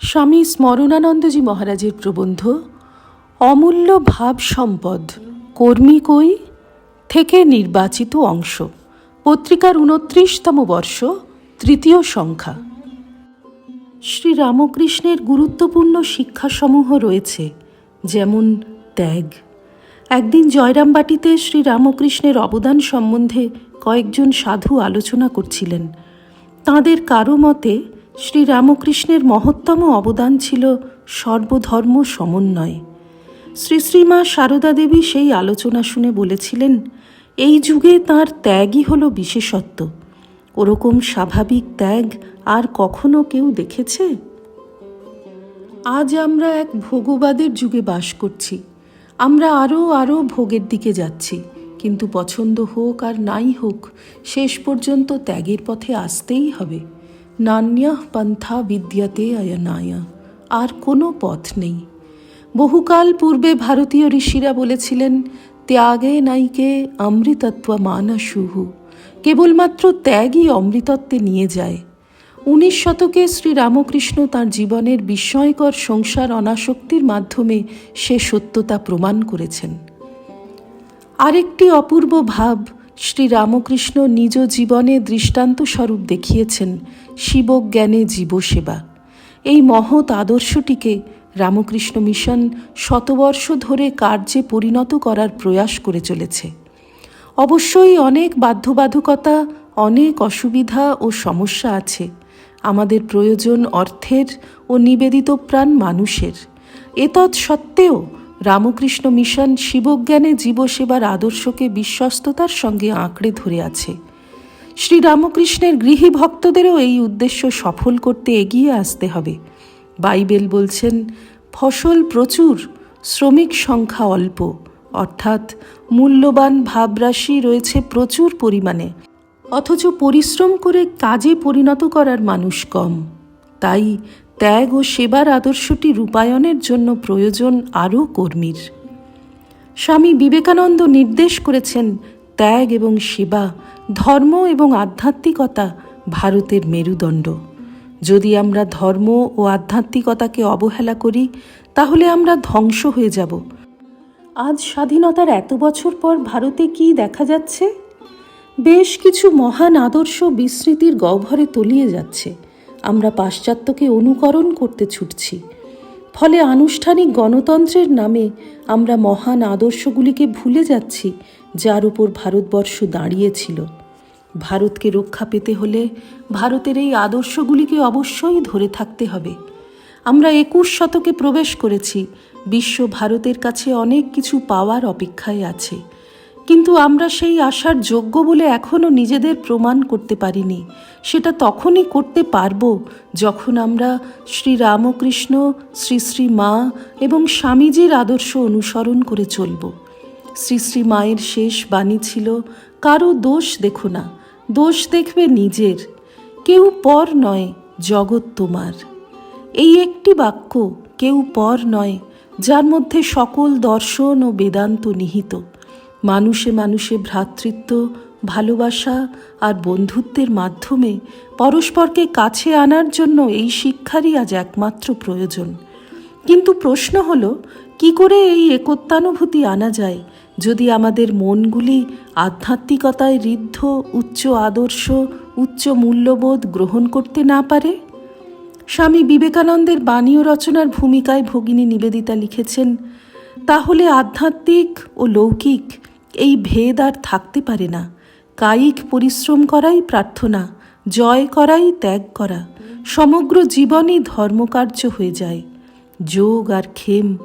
স্বামী স্মরণানন্দজি মহারাজের প্রবন্ধ, অমূল্য ভাব সম্পদ, কর্মী কই, থেকে নির্বাচিত অংশ, পত্রিকার উনত্রিশতম বর্ষ, তৃতীয় সংখ্যা। শ্রী রামকৃষ্ণের গুরুত্বপূর্ণ শিক্ষাসমূহ রয়েছে। যেমন ত্যাগ। একদিন জয়রামবাটিতে শ্রী রামকৃষ্ণের অবদান সম্বন্ধে কয়েকজন সাধু আলোচনা করছিলেন। তাঁদের কারও মতে শ্রী রামকৃষ্ণের মহত্তম অবদান ছিল সর্বধর্ম সমন্বয়। শ্রী শ্রীমা সারদা দেবী সেই আলোচনা শুনে বলেছিলেন, এই যুগে তার ত্যাগই হলো বিশেষত্ব। ওরকম স্বাভাবিক ত্যাগ আর কখনো কেউ দেখেছে? আজ আমরা এক ভোগবাদের যুগে বাস করছি। আমরা আরও আরও ভোগের দিকে যাচ্ছি, কিন্তু পছন্দ হোক আর নাই হোক, শেষ পর্যন্ত ত্যাগের পথে আসতেই হবে। নান্যা পন্থা বিদ্যাতে অয়নায়া আর কোনো পথ নেই। বহুকাল পূর্বে ভারতীয় ঋষিরা বলেছিলেন, ত্যাগে নাইকে অমৃতত্ব মানসুহু। কেবলমাত্র ত্যাগই অমৃতত্বে নিয়ে যায়। উনিশ শতকে শ্রী রামকৃষ্ণ তাঁর জীবনের বিস্ময়কর সংসার অনাসক্তির মাধ্যমে সে সত্যতা প্রমাণ করেছেন। আরেকটি অপূর্ব ভাব শ্রী রামকৃষ্ণ নিজ জীবনে দৃষ্টান্ত স্বরূপ দেখিয়েছেন শিবজ্ঞানে জীবসেবা। এই মহৎ আদর্শটিকে রামকৃষ্ণ মিশন শতবর্ষ ধরে কার্যে পরিণত করার প্রয়াস করে চলেছে। অবশ্যই অনেক বাধ্যবাধকতা, অনেক অসুবিধা ও সমস্যা আছে। আমাদের প্রয়োজন অর্থের ও নিবেদিত প্রাণ মানুষের। এতৎ সত্ত্বেও রামকৃষ্ণ মিশন শিবজ্ঞানে জীবসেবার আদর্শকে বিশ্বস্ততার সঙ্গে আঁকড়ে ধরে আছে। শ্রী রামকৃষ্ণের গৃহী ভক্তদেরও এই উদ্দেশ্য সফল করতে এগিয়ে আসতে হবে। বাইবেল বলছেন, ফসল প্রচুর, শ্রমিক সংখ্যা অল্প। অর্থাৎ, মূল্যবান ভাবরাশি রয়েছে প্রচুর পরিমাণে। অথচ পরিশ্রম করে কাজে পরিণত করার মানুষ কম। তাই ত্যাগ ও সেবার আদর্শটি রূপায়ণের জন্য প্রয়োজন আরও কর্মীর। স্বামী বিবেকানন্দ নির্দেশ করেছেন ত্যাগ এবং সেবা, ধর্ম এবং আধ্যাত্মিকতা ভারতের মেরুদণ্ড। যদি আমরা ধর্ম ও আধ্যাত্মিকতাকে অবহেলা করি, তাহলে আমরা ধ্বংস হয়ে যাব। আজ স্বাধীনতার এত বছর পর ভারতে কি দেখা যাচ্ছে? বেশ কিছু মহান আদর্শ বিস্মৃতির গহ্বরে তলিয়ে যাচ্ছে। আমরা পাশ্চাত্যকে অনুকরণ করতে ছুটছি। ফলে আনুষ্ঠানিক গণতন্ত্রের নামে আমরা মহান আদর্শগুলিকে ভুলে যাচ্ছি, যার উপর ভারতবর্ষ দাঁড়িয়েছিল। ভারতকে রক্ষা পেতে হলে ভারতের এই আদর্শগুলিকে অবশ্যই ধরে থাকতে হবে। আমরা একুশ শতকে প্রবেশ করেছি। বিশ্ব ভারতের কাছে অনেক কিছু পাওয়ার অপেক্ষায় আছে। কিন্তু আমরা সেই আশার যোগ্য বলে এখনও নিজেদের প্রমাণ করতে পারিনি। সেটা তখনই করতে পারব যখন আমরা শ্রী রামকৃষ্ণ শ্রী শ্রী মা এবং স্বামীজির আদর্শ অনুসরণ করে চলব। শ্রী শ্রী মায়ের শেষ বাণী ছিল, কারও দোষ দেখো না, দোষ দেখবে নিজের, কেউ পর নয় জগৎ তোমার। এই একটি বাক্য কেউ পর নয়, যার মধ্যে সকল দর্শন ও বেদান্ত নিহিত। মানুষে মানুষে ভ্রাতৃত্ব, ভালোবাসা আর বন্ধুত্বের মাধ্যমে পরস্পরকে কাছে আনার জন্য এই শিক্ষারই আজ একমাত্র প্রয়োজন। কিন্তু প্রশ্ন হলো, কি করে এই একত্বানুভূতি আনা যায় যদি আমাদের মনগুলি আধ্যাত্মিকতায় ঋদ্ধ, উচ্চ আদর্শ, উচ্চ মূল্যবোধ গ্রহণ করতে না পারে? স্বামী বিবেকানন্দের বাণী ও রচনার ভূমিকায় ভগিনী নিবেদিতা লিখেছেন, তাহলে আধ্যাত্মিক ও লৌকিক এই ভেদ আর থাকতে পারে না। কায়িক পরিশ্রম করাই প্রার্থনা, জয় করাই ত্যাগ করা। সমগ্র জীবনই ধর্মকার্য হয়ে যায়। যোগ আর ক্ষেম,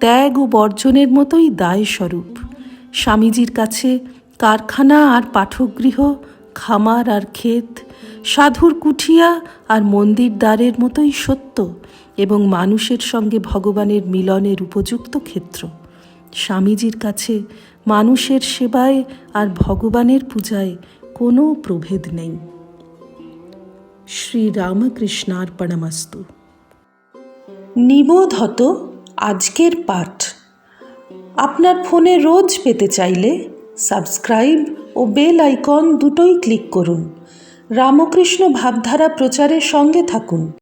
ত্যাগ ও বর্জনের মতোই দায়স্বরূপ। স্বামীজির কাছে কারখানা আর পাঠগৃহ, খামার আর ক্ষেত, সাধুর কুঠিয়া আর মন্দির দ্বারের মতোই সত্য এবং মানুষের সঙ্গে ভগবানের মিলনের উপযুক্ত ক্ষেত্র। স্বামীজির কাছে মানুষের সেবায় আর ভগবানের পূজায় কোনো প্রভেদ নেই। শ্রী রামকৃষ্ণার্পণমস্তু নিবোধত আজকের পাঠ। আপনার ফোনে রোজ পেতে চাইলে সাবস্ক্রাইব ও বেল আইকন দুটোই ক্লিক করুন। রামকৃষ্ণ ভাবধারা প্রচারের সঙ্গে থাকুন।